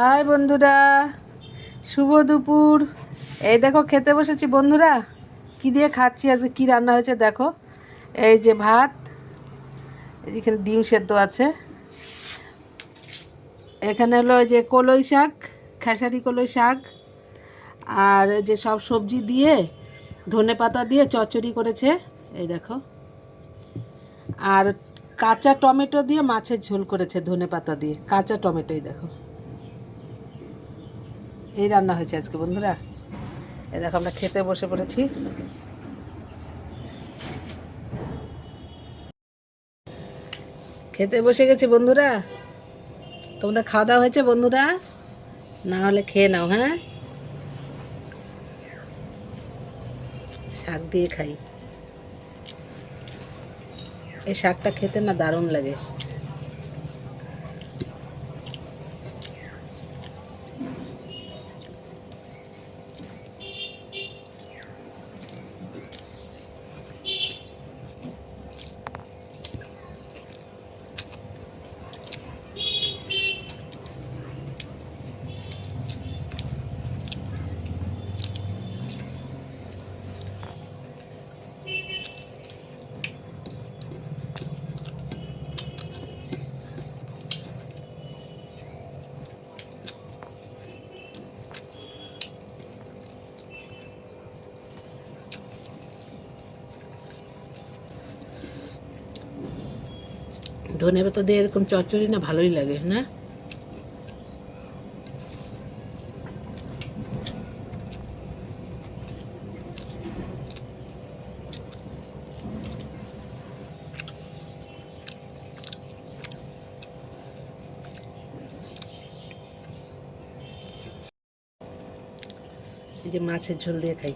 High বন্ধুরা, শুভ দুপুর। এই দেখো, খেতে বসেছি বন্ধুরা। কি দিয়ে খাচ্ছি আজকে, কি রান্না হয়েছে দেখো। এই যে ভাত এখানে ডিম সেদ্ধ আছে। এখানে হলো যে কলই শাক, খেসারি কলই শাক, আর যে সব সবজি দিয়ে ধনে পাতা দিয়ে চচ্চড়ি করেছে। এই দেখো। আর কাঁচা টমেটো দিয়ে মাছের ঝোল করেছে ধনে পাতা দিয়ে। কাঁচা টমেটোই দেখো। এই রান্না হয়েছে আজকে, বন্ধুরা। এই দেখো, আমরা খেতে বসে পড়েছি। খেতে বসে গেছি, বন্ধুরা। তোমাদের খাওয়া দাওয়া হয়েছে, বন্ধুরা? না হলে খেয়ে নাও হ্যাঁ? শাক দিয়ে খাই। এই শাকটা খেতে না দারুণ লাগে। ধনে পাতা দিয়ে এরকম চচ্চড়ি না ভালোই লাগে না? যে মাছের ঝোল দিয়ে খাই।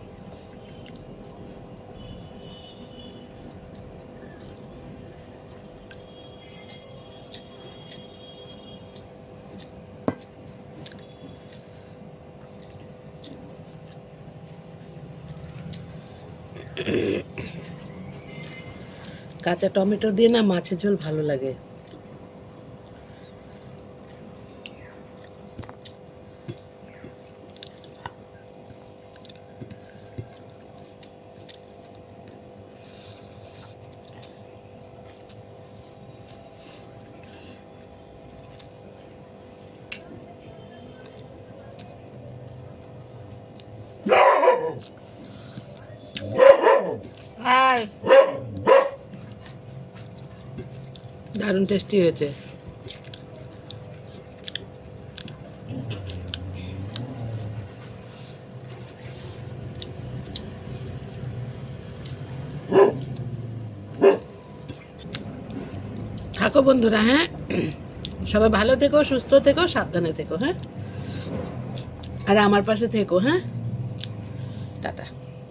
কাঁচা টমেটো দিয়ে না মাছের ঝোল ভালো লাগে। আয় দারুণ টেস্টি হয়েছে। থাকো বন্ধুরা হ্যাঁ? সবাই ভালো থেকো, সুস্থ থেকো, সাবধানে থেকো হ্যাঁ? আর আমার পাশে থেকো হ্যাঁ? টাটা।